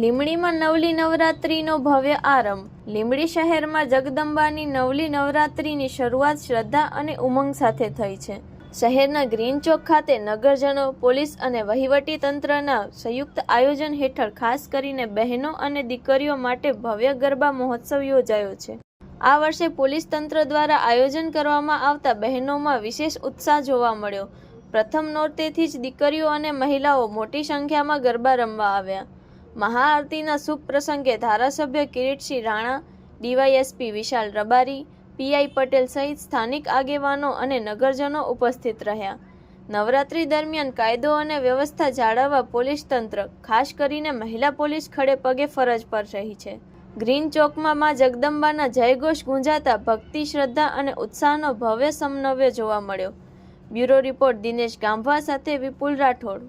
લીમડીમાં નવલી નવરાત્રિનો ભવ્ય આરંભ. લીમડી શહેરમાં જગદંબાની નવલી નવરાત્રિની શરૂઆત શ્રદ્ધા અને ઉમંગ સાથે થઈ છે. શહેરના ગ્રીન ચોક ખાતે નગરજનો, પોલીસ અને વહીવટી તંત્રના સંયુક્ત આયોજન હેઠળ ખાસ કરીને બહેનો અને દીકરીઓ માટે ભવ્ય ગરબા મહોત્સવ યોજાયો છે. આ વર્ષે પોલીસ તંત્ર દ્વારા આયોજન કરવામાં આવતા બહેનોમાં વિશેષ ઉત્સાહ જોવા મળ્યો. પ્રથમ નોરતેથી જ દીકરીઓ અને મહિલાઓ મોટી સંખ્યામાં ગરબા રમવા આવ્યા. મહાઆરતીના શુભ પ્રસંગે ધારાસભ્ય કિરીટસિંહ રાણા, ડીવાયએસપી વિશાલ રબારી, પીઆઈ પટેલ સહિત સ્થાનિક આગેવાનો અને નગરજનો ઉપસ્થિત રહ્યા. નવરાત્રી દરમિયાન કાયદો અને વ્યવસ્થા જાળવવા પોલીસ તંત્ર, ખાસ કરીને મહિલા પોલીસ ખડે પગે ફરજ પર રહી છે. ગ્રીન ચોકમાં માં જગદંબાના જયઘોષ ગુંજાતા ભક્તિ, શ્રદ્ધા અને ઉત્સાહનો ભવ્ય સમન્વય જોવા મળ્યો. બ્યુરો રિપોર્ટ દિનેશ ગાંભા સાથે વિપુલ રાઠોડ.